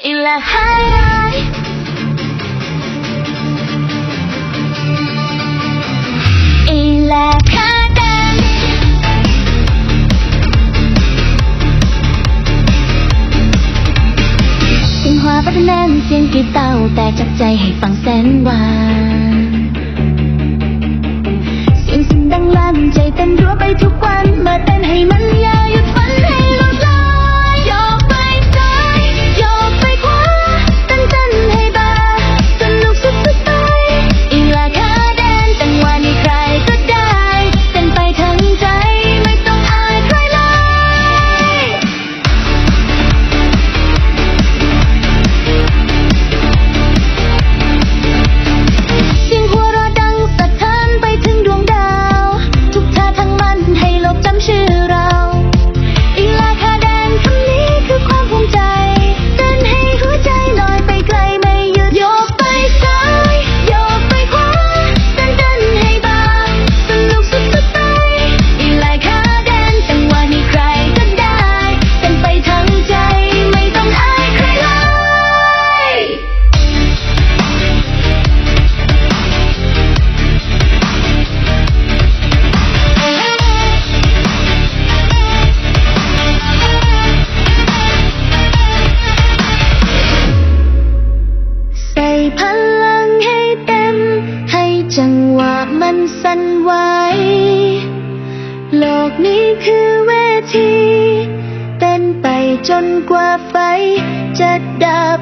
إلى حياي إلى كتم เสียงหัวพัฒนเสียงกีเต้าแต่จับใจให้ฟังแสนหวาน หวะมันสั่นไหวโลกนี้คือเวที เต้นไปจนกว่าไฟจะดับ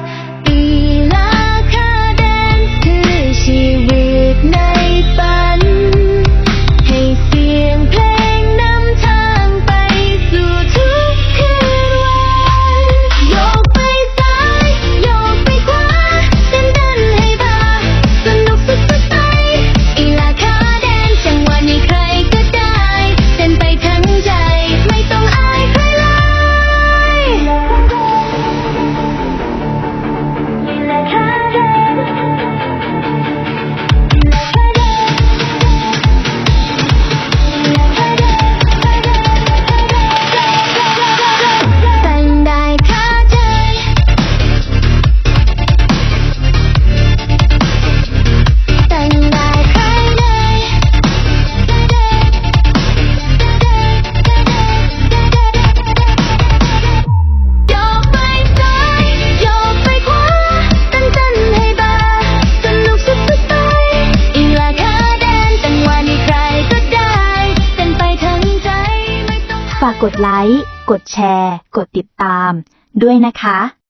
ากกดไลค์ กดแชร์ กดติดตามด้วยนะคะ